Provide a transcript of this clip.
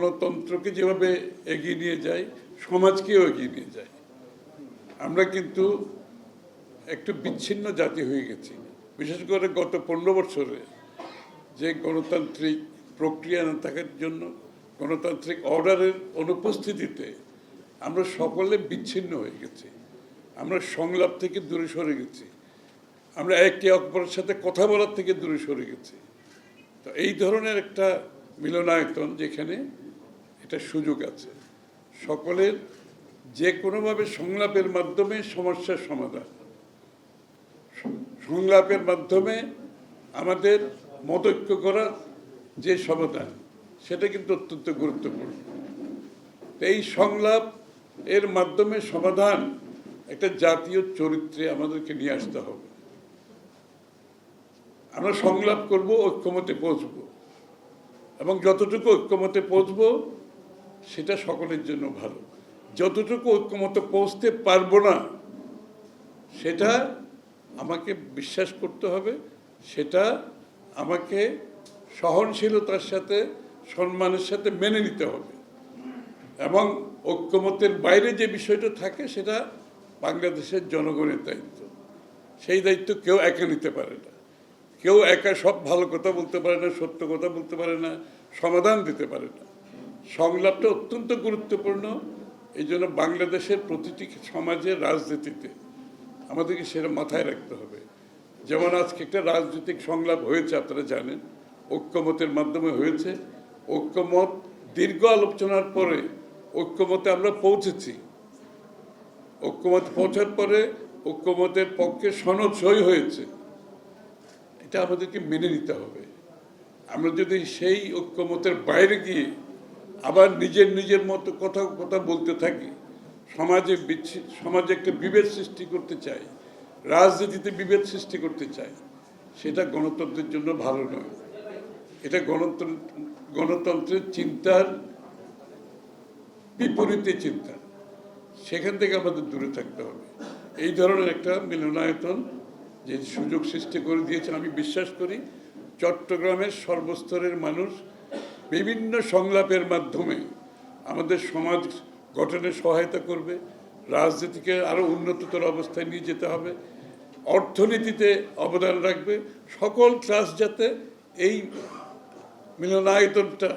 গণতন্ত্রকে যেভাবে এগিয়ে নিয়ে যায়, সমাজকেও এগিয়ে নিয়ে যায়, আমরা কিন্তু একটু বিচ্ছিন্ন জাতি হয়ে গেছি। বিশেষ করে গত পনেরো বছরে যে গণতান্ত্রিক প্রক্রিয়া না থাকার জন্য, গণতান্ত্রিক অর্ডারের অনুপস্থিতিতে আমরা সকলে বিচ্ছিন্ন হয়ে গেছি। আমরা সংলাপ থেকে দূরে সরে গেছি। আমরা একে অপরের সাথে কথা বলার থেকে দূরে সরে গেছি। তো এই ধরনের একটা মিলনায়তন যেখানে এটা সুযোগ আছে। সকলের যে কোনোভাবে সংলাপের মাধ্যমে সমস্যার সমাধান। সংলাপের মাধ্যমে আমাদের মতৈক্য করার যে সমাধান, সেটা কিন্তু অত্যন্ত গুরুত্বপূর্ণ। এই সংলাপ এর মাধ্যমে সমাধান একটা জাতীয় চরিত্রে আমাদেরকে নিয়ে আসতে হবে। আমরা সংলাপ করব, ঐক্যমতে পৌঁছব। এবং যতটুকু ঐক্যমতে পৌঁছব সেটা সকলের জন্য ভালো। যতটুকু ঐক্যমতে পৌঁছতে পারব না, সেটা আমাকে বিশ্বাস করতে হবে, সেটা আমাকে সহনশীলতার সাথে, সম্মানের সাথে মেনে নিতে হবে। এবং ঐক্যমতের বাইরে যে বিষয়টা থাকে, সেটা বাংলাদেশের জনগণের দায়িত্ব। সেই দায়িত্ব কেউ একা নিতে পারে না। কেউ একা সব ভালো কথা বলতে পারে না, সত্য কথা বলতে পারে না, সমাধান দিতে পারে না। সংলাপটা অত্যন্ত গুরুত্বপূর্ণ। এই জন্য বাংলাদেশের প্রতিটি সমাজের রাজনীতিতে আমাদেরকে সেটা মাথায় রাখতে হবে। যেমন আজকে একটা রাজনৈতিক সংলাপ হয়েছে, আপনারা জানেন, ঐক্যমতের মাধ্যমে হয়েছে। ঐক্যমত দীর্ঘ আলোচনার পরে ঐক্যমতে আমরা পৌঁছেছি। ঐক্যমত পৌঁছার পরে ঐক্যমতের পক্ষে সনদ সই হয়েছে। এটা আমাদেরকে মেনে নিতে হবে। আমরা যদি সেই ঐক্যমতের বাইরে গিয়ে আবার নিজের নিজের মতো কথা কথা বলতে থাকি। সমাজে সমাজে একটা বিভেদ সৃষ্টি করতে চাই। রাজনীতিতে বিভেদ সৃষ্টি করতে চাই। সেটা গণতন্ত্রের জন্য ভালো নয়। এটা গণতন্ত্র গণতন্ত্রের চিন্তার বিপরীতে চিন্তা। সেখান থেকে আমাদের দূরে থাকতে হবে। এই ধরনের একটা মিলনায়তন যে সুযোগ সৃষ্টি করে দিয়েছে, আমি বিশ্বাস করি, চট্টগ্রামের সর্বস্তরের মানুষ বিভিন্ন সংলাপের মাধ্যমে আমাদের সমাজ গঠনে সহায়তা করবে, রাজনীতিকে আরও উন্নততর অবস্থায় নিয়ে যেতে হবে, অর্থনীতিতে অবদান রাখবে, সকল ক্লাস যাতে এই মিলনায়তনটা